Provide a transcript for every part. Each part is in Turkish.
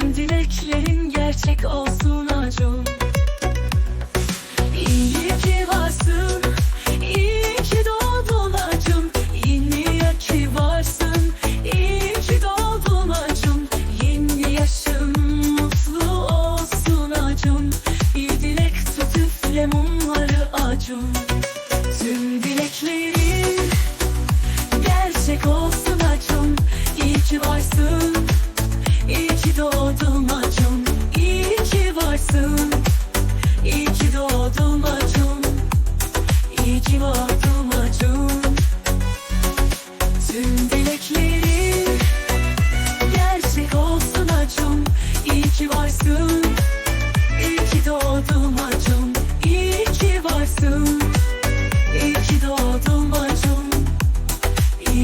Tüm dileklerin gerçek olsun acun.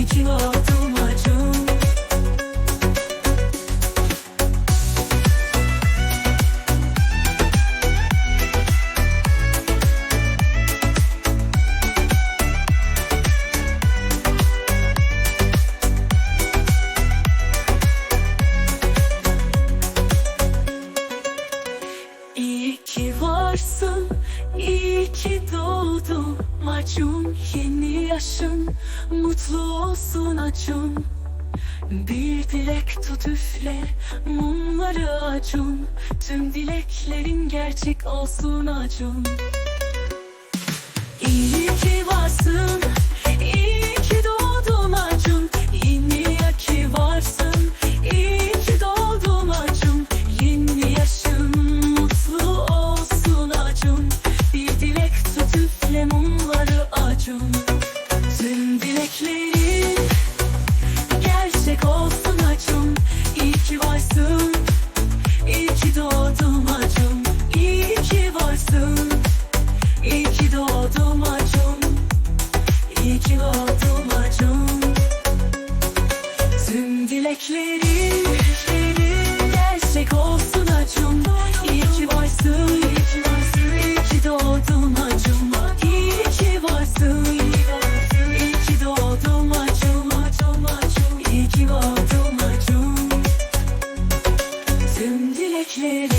için İyi ki varsın, iyi ki Acun yeni yaşın mutlu olsun Acun. Bir dilek tut üfle mumları Acun. Tüm dileklerin gerçek olsun Acun. İyi ki varsın Dileklerim gerçek olsun acım. İyi varsın, iyi doğdum acım. İyi varsın, iyi doğdum acım. İyi doğdum acım. Tüm dileklerim kid.